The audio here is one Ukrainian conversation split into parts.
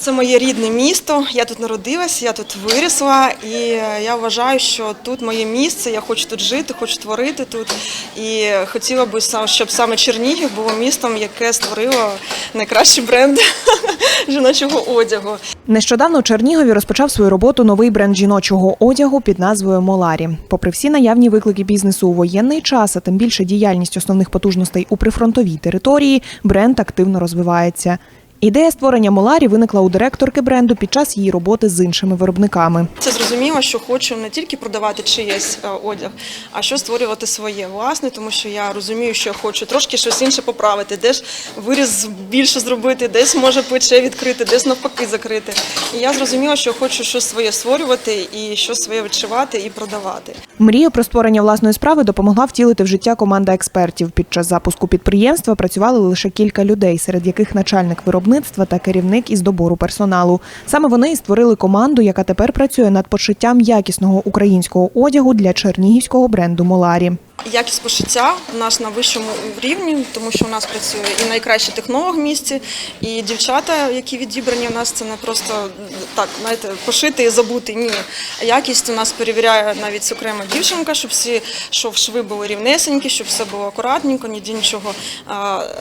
Це моє рідне місто. Я тут народилася, я тут вирісла, і я вважаю, що тут моє місце. Я хочу тут жити, хочу творити тут. І хотіла сам- щоб саме Чернігів було містом, яке створило найкращий бренд жіночого одягу. Нещодавно Чернігові розпочав свою роботу новий бренд жіночого одягу під назвою Моларі. Попри всі наявні виклики бізнесу у воєнний час, а тим більше діяльність основних потужностей у прифронтовій території, бренд активно розвивається. Ідея створення Моларі виникла у директорки бренду під час її роботи з іншими виробниками. Це зрозуміло, що хочу не тільки продавати чиєсь е, одяг, а що створювати своє власне, тому що я розумію, що я хочу трошки щось інше поправити, десь виріз більше зробити, десь може плече відкрити, десь навпаки закрити. І я зрозуміла, що хочу щось своє створювати і щось своє відшивати і продавати. Мрію про створення власної справи допомогла втілити в життя команда експертів. Під час запуску підприємства працювали лише кілька людей, серед яких начальник виробництва та керівник із добору персоналу. Саме вони і створили команду, яка тепер працює над пошиттям якісного українського одягу для чернігівського бренду Моларі. Якість пошиття у нас на вищому рівні, тому що у нас працює і найкращий технолог в місті, і дівчата, які відібрані у нас, це не просто так, знаєте, пошити і забути. Ні. Якість у нас перевіряє навіть окрема дівчинка, щоб всі, щоб шви були рівнесенькі, щоб все було акуратненько, ніде нічого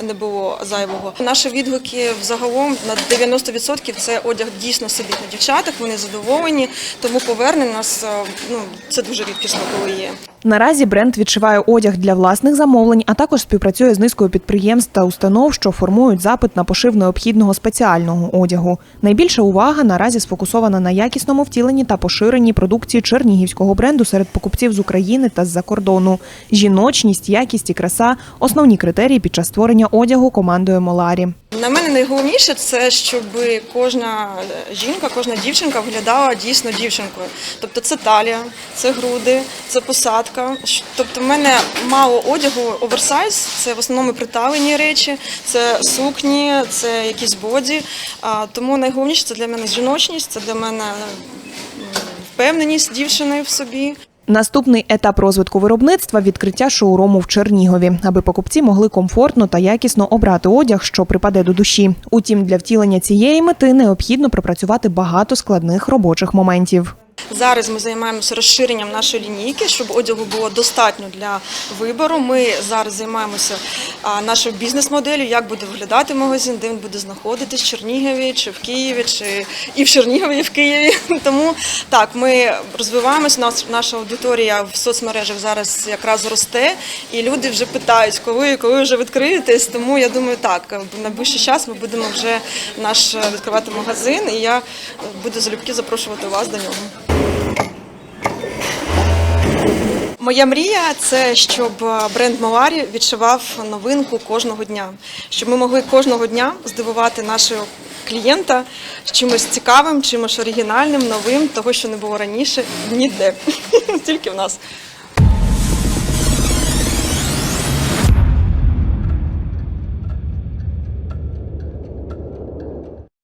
не було зайвого. Наші відгуки взагалом на 90% це одяг дійсно сидить на дівчатах, вони задоволені, тому повернення нас ну, це дуже рідкісно, коли є. Наразі бренд відшиває одяг для власних замовлень, а також співпрацює з низкою підприємств та установ, що формують запит на пошив необхідного спеціального одягу. Найбільша увага наразі сфокусована на якісному втіленні та поширенні продукції чернігівського бренду серед покупців з України та з-за кордону. Жіночність, якість і краса основні критерії під час створення одягу командою Моларі. На мене найголовніше це, щоб кожна жінка, кожна дівчинка виглядала дійсно дівчинкою. Тобто це талія, це груди, це посадка. Щ- Тобто в мене мало одягу оверсайз, це в основному приталені речі, це сукні, це якісь боді. Тому найголовніше це для мене жіночність, це для мене впевненість дівчини в собі. Наступний етап розвитку виробництва відкриття шоуруму в Чернігові, аби покупці могли комфортно та якісно обрати одяг, що припаде до душі. Утім, для втілення цієї мети необхідно пропрацювати багато складних робочих моментів. Зараз ми займаємося розширенням нашої лінійки, щоб одягу було достатньо для вибору. Ми зараз займаємося нашою бізнес-моделлю, як буде виглядати магазин, де він буде знаходитись в Чернігові чи в Києві, чи і в Чернігові, і в Києві. Тому так, ми розвиваємося. Нас наша аудиторія в соцмережах зараз якраз росте, і люди вже питають, коли, коли вже відкриєтесь. Тому я думаю, так в найближчий час ми будемо вже наш відкривати магазин, і я буду залюбки запрошувати вас до нього. Моя мрія це щоб е, бренд Маларі відшивав новинку кожного дня, щоб ми могли кожного дня здивувати нашого клієнта чимось цікавим, чимось оригінальним, новим, того, що не було раніше ніде, тільки в нас.